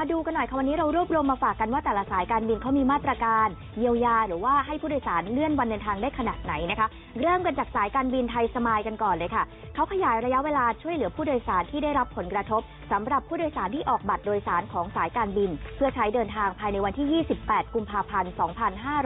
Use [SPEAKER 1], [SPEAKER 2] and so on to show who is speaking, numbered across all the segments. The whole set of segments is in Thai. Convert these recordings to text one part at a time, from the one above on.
[SPEAKER 1] มาดูกันหน่อยค่ะวันนี้เรารวบรวมมาฝากกันว่าแต่ละสายการบินเขามีมาตรการ เยียวยา หรือว่าให้ผู้โดยสารเลื่อนวันเดินทางได้ขนาดไหนนะคะ เริ่มกันจากสายการบินไทยสมายกันก่อนเลยค่ะเขาขยายระยะเวลาช่วยเหลือผู้โดยสารที่ได้รับผลกระทบสำหรับผู้โดยสารที่ออกบัตรโดยสารของสายการบิน เพื่อใช้เดินทางภายในวันที่ 28 กุมภาพันธ์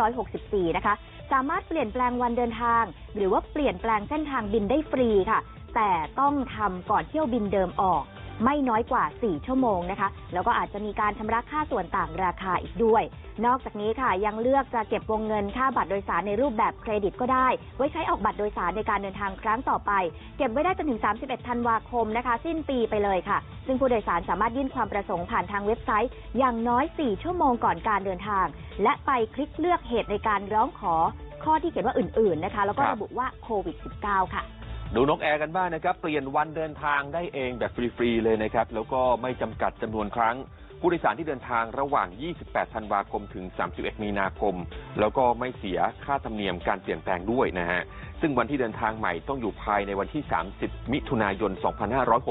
[SPEAKER 1] 2564 นะคะ สามารถเปลี่ยนแปลงวันเดินทาง หรือว่าเปลี่ยนแปลงเส้นทางบินได้ฟรีค่ะ แต่ต้องทำก่อนเที่ยวบินเดิมออก ไม่น้อยกว่า 4 ชั่วโมงนะคะ แล้วก็อาจจะมีการชำระค่าส่วนต่างราคาอีกด้วย นอกจากนี้ค่ะยังเลือกจะเก็บวงเงินค่าบัตรโดยสารในรูปแบบเครดิตก็ได้ ไว้ใช้ออกบัตรโดยสารในการเดินทางครั้งต่อไป เก็บไว้ได้จนถึง 31 ธันวาคมนะคะ สิ้นปีไปเลยค่ะ ซึ่งผู้โดยสารสามารถยื่นความประสงค์ผ่านทางเว็บไซต์ อย่างน้อย 4 ชั่วโมงก่อนการเดินทาง และไปคลิกเลือกเหตุในการร้องขอข้อที่เขียนว่าอื่น ๆ นะคะ แล้วก็
[SPEAKER 2] ระ
[SPEAKER 1] บุว่าโควิด -19 ค่ะ
[SPEAKER 2] ดูนกแอร์กันบ้างนะครับ เปลี่ยนวันเดินทางได้เองแบบฟรี ๆ เลยนะครับ แล้วก็ไม่จำกัดจำนวนครั้ง ผู้โดยสารที่เดินทางระหว่าง 28 ธันวาคมถึง 31 มีนาคม แล้วก็ไม่เสียค่าธรรมเนียมการเปลี่ยนแปลงด้วยนะฮะ ซึ่งวันที่เดินทางใหม่ต้องอยู่ภายในวันที่ 30 มิถุนายน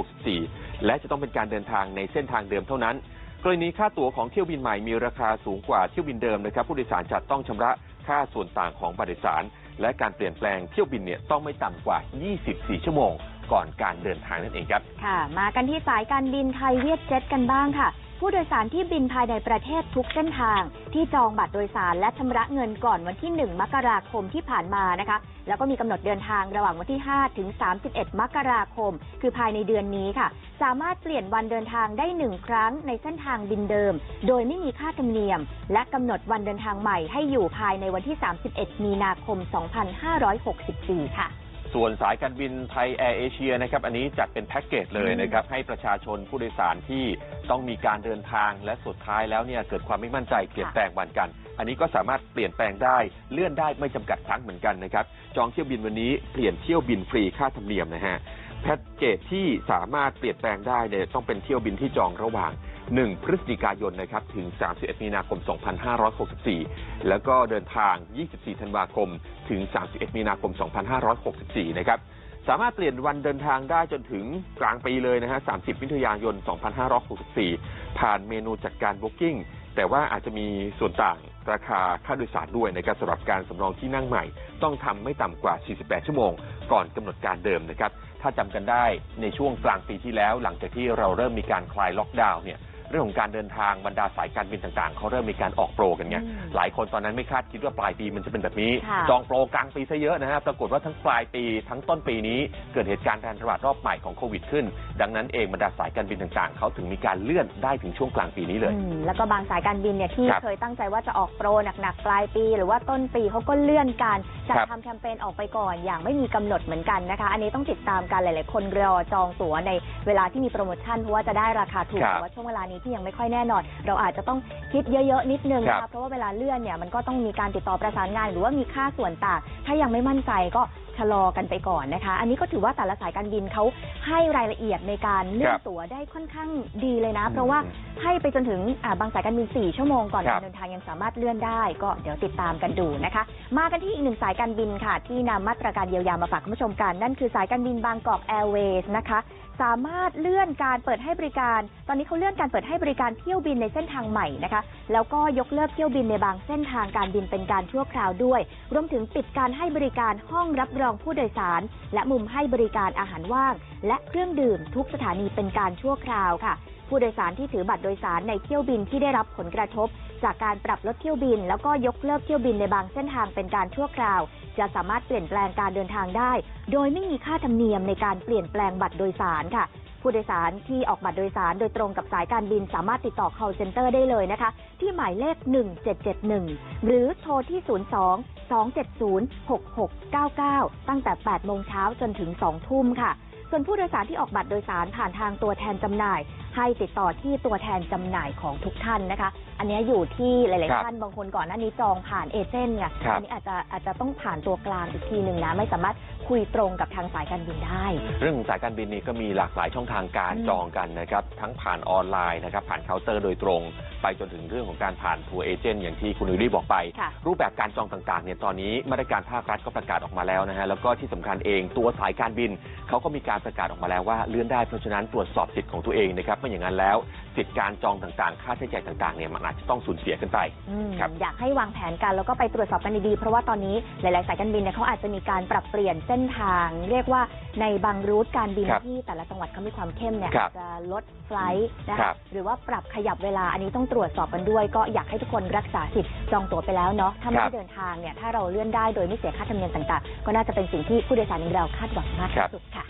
[SPEAKER 2] 2564 และจะต้องเป็นการเดินทางในเส้นทางเดิมเท่านั้นกรณีค่าตั๋วของเที่ยวบินใหม่มีราคาสูงกว่าเที่ยวบินเดิมนะครับ ผู้โดยสารจะต้องชำระค่าส่วนต่างของบัตรโดยสาร และการเปลี่ยนแปลงเที่ยวบินเนี่ยต้องไม่ต่ำกว่า 24 ชั่วโมง ก่อนการเดินทางนั่นเองครับ
[SPEAKER 1] ค่ะ มากันที่สายการบินไทยเวียดเจ็ตกันบ้างค่ะ ผู้โดยสารที่บินภายในประเทศทุกเส้นทาง ที่จองบัตรโดยสารและชำระเงินก่อนวันที่ 1 มกราคมที่ผ่านมานะคะ แล้วก็มีกำหนดเดินทางระหว่างวันที่ 5 ถึง 31 มกราคม คือภายในเดือนนี้ค่ะ สามารถเปลี่ยนวันเดินทางได้หนึ่งครั้งในเส้นทางบินเดิม โดยไม่มีค่าธรรมเนียม และกำหนดวันเดินทางใหม่ให้อยู่ภายในวันที่ 31 มีนาคม 2564 ค่ะ
[SPEAKER 2] ส่วนสายการบินไทยแอร์เอเชียนะครับอันนี้จัดเป็นแพ็กเกจเลยนะครับให้ประชาชนผู้โดยสารที่ต้องมีการเดินทางและสุดท้ายแล้วเนี่ยเกิดความไม่มั่นใจเปลี่ยนแปลงวันกัน อันนี้ก็สามารถเปลี่ยนแปลงได้เลื่อนได้ไม่จำกัดครั้งเหมือนกันนะครับจองเที่ยวบินวันนี้เปลี่ยนเที่ยวบินฟรีค่าธรรมเนียมนะฮะแพ็กเกจที่สามารถเปลี่ยนแปลงได้เนี่ยต้องเป็นเที่ยวบินที่จองระหว่าง 1 พฤศจิกายนนะครับถึง 31 มีนาคม 2564 แล้วก็เดินทาง 24 ธันวาคม ถึง 31 มีนาคม 2564 นะครับสามารถเปลี่ยนวันเดินทางได้จนถึงกลางปีเลยนะฮะ 30 มิถุนายน 2564 ผ่านเมนูจัดการ Booking แต่ว่าอาจจะมีส่วนต่างราคาค่าโดยสารด้วยนะครับสำหรับการสำรองที่นั่งใหม่ ต้องทำไม่ต่ำกว่า 48 ชั่วโมง ก่อนกำหนดการเดิมนะครับ ถ้าจำกันได้ในช่วงกลางปีที่แล้ว หลังจากที่เราเริ่มมีการคลายล็อกดาวน์เนี่ย รื่องของการเดินทางบรรดาสายการบินต่างๆเขาเริ่มมีการออกโปรกันไง
[SPEAKER 1] อืม
[SPEAKER 2] หลายคนตอนนั้นไม่คาดคิดว่าปลายปีมันจะเป็นแบบนี้
[SPEAKER 1] ค่ะ
[SPEAKER 2] จองโปรกลางปีซะเยอะนะฮะปรากฏว่าทั้งปลายปีทั้งต้นปีนี้เกิดเหตุการณ์การระบาดรอบใหม่ของโควิดขึ้น ดังนั้นเองบรรดาสายการบินต่างๆ เขาถึงมีการเลื่อนได้ถึงช่วงกลางปีนี้เลย
[SPEAKER 1] อืมแล้วก็บางสายการบินเนี่ยที่
[SPEAKER 2] ครับ
[SPEAKER 1] เคยตั้งใจว่าจะออกโปรหนักๆปลายปี หรือว่าต้นปีเขาก็เลื่อนการจัด
[SPEAKER 2] ครับ
[SPEAKER 1] ทำแคมเปญออกไปก่อน อย่างไม่มีกำหนดเหมือนกันนะคะ อันนี้ต้องติดตามกันหลายๆคนรอจองตั๋วในเวลาที่มีโปรโมชั่นเพราะว่าจะได้ราคาถูก
[SPEAKER 2] ครับ
[SPEAKER 1] แต่ว่าช่วงเวลานี้ที่ยังไม่ค่อยแน่นอน เราอาจจะต้องคิดเยอะๆนิดนึงนะ
[SPEAKER 2] ครั
[SPEAKER 1] คะ
[SPEAKER 2] บ
[SPEAKER 1] เพราะว่าเวลาเลื่อนเนี่ยมันก็ต้องมีการติดต่อประสานงาน หรือว่ามีค่าส่วนต่างถ้ายังไม่มั่นใจก็ชะลอกันไปก่อนนะคะ อันนี้ก็ถือว่าแต่ละสายการบินเขาให้รายละเอียดในการเลื่อ
[SPEAKER 2] คนรับ
[SPEAKER 1] ตั๋วได้ค่อนข้างดีเลยนะ เพราะ
[SPEAKER 2] อืม
[SPEAKER 1] ว่าให้ไปจนถึงอ่าบางสายการบิน 4 ชั่วโมงก่อน
[SPEAKER 2] ครั
[SPEAKER 1] กา
[SPEAKER 2] บ
[SPEAKER 1] รเดินทางยังสามารถเลื่อนได้ ก็เดี๋ยวติดตามกันดูนะคะ มากันที่อีกหนึ่งสายการบินค่ะ ที่นำมาตรการเยียวยามาฝากคุณผู้ชมกัน นั่นคือสายการบินบางกอกแอร์เวย์นะคะสามารถเลื่อนการเปิดให้บริการ ตอนนี้เขาเลื่อนการเปิดให้บริการเที่ยวบินในเส้นทางใหม่นะคะ แล้วก็ยกเลิกเที่ยวบินในบางเส้นทางการบินเป็นการชั่วคราวด้วย รวมถึงปิดการให้บริการห้องรับรองผู้โดยสาร และมุมให้บริการอาหารว่าง และเครื่องดื่มทุกสถานีเป็นการชั่วคราวค่ะ ผู้โดยสารที่ถือบัตรโดยสารในเที่ยวบินที่ได้รับผลกระทบ จากการปรับลดเที่ยวบิน แล้วก็ยกเลิกเที่ยวบินในบางเส้นทางเป็นการชั่วคราว จะสามารถเปลี่ยนแปลงการเดินทางได้ โดยไม่มีค่าธรรมเนียมในการเปลี่ยนแปลงบัตรโดยสารค่ะ ผู้โดยสารที่ออกบัตรโดยสารโดยตรงกับสายการบินสามารถติดต่อ call center ได้เลยนะคะ ที่หมายเลข 1771 หรือโทรที่ 02 270 6699 ตั้งแต่ 8 โมงเช้าจนถึง 2 ทุ่มค่ะ ส่วนผู้โดยสารที่ออกบัตรโดยสารผ่านทางตัวแทนจำหน่าย ให้ติดต่อที่ตัวแทนจำหน่ายของทุกท่านนะคะ อันนี้อยู่ที่หลาย
[SPEAKER 2] ครับ
[SPEAKER 1] ๆท่านบางคนก่อนหน้านี้จองผ่านเอเจนต์ไง
[SPEAKER 2] ครับ
[SPEAKER 1] อันี้อาจจะอาจจะต้องผ่านตัวกลางอีกทีหนึ่งนะ ไม่สามารถคุยตรงกับทางสายการบินได้
[SPEAKER 2] เรื่องของสายการบินนี่ก็มีหลากหลายช่องทางการ
[SPEAKER 1] อืม
[SPEAKER 2] จองกันนะครับ ทั้งผ่านออนไลน์นะครับ ผ่านเคาน์เตอร์โดยตรง ไปจนถึงเรื่องของการผ่านทัวร์เอเจนต์อย่างที่คุณวิลลี่บอกไป
[SPEAKER 1] ค่ะ
[SPEAKER 2] รูปแบบการจองต่าง ๆ เนี่ยตอนนี้มาตรการภาครัฐก็ประกาศออกมาแล้วนะฮะ แล้วก็ที่สำคัญเองตัวสายการบิน เขาก็มีการประกาศออกมาแล้วว่าเลื่อนได้เพราะฉะนั้นตรวจสอบสิทธิ์ของตัวเองนะครับไม่อย่างนั้นแล้ว สิทธิการจองต่างๆ ค่าใช้จ่ายต่างๆเนี่ยมันอาจจะต้องสูญเสียกันไป
[SPEAKER 1] อืม
[SPEAKER 2] ครับ
[SPEAKER 1] อยากให้วางแผนกันแล้วก็ไปตรวจสอบกันดีๆ เพราะว่าตอนนี้หลาย ๆ สายการบินเนี่ยเขาอาจจะมีการปรับเปลี่ยนเส้นทาง เรียกว่า ในบางรูทการบิน
[SPEAKER 2] ครับ
[SPEAKER 1] ที่แต่ละจังหวัดเขามีความเข้มเนี่ย
[SPEAKER 2] ครับ
[SPEAKER 1] อาจจะลดไฟลท์นะ
[SPEAKER 2] ครั
[SPEAKER 1] คะ
[SPEAKER 2] บ
[SPEAKER 1] หรือว่าปรับขยับเวลาอันนี้ต้องตรวจสอบกันด้วย ก็อยากให้ทุกคนรักษาสิทธิ์จองตั๋วไปแล้วเนาะถ้าไม่
[SPEAKER 2] ครั
[SPEAKER 1] ได้
[SPEAKER 2] บ
[SPEAKER 1] เดินทางเนี่ยถ้าเราเลื่อนได้โดยไม่เสียค่าธรรมเนียมต่างๆ ก็น่าจะเป็นสิ่งที่ผู้โดยสารอย่างเราคาดหวังมาก
[SPEAKER 2] ครับ
[SPEAKER 1] ที่สุดค่ะ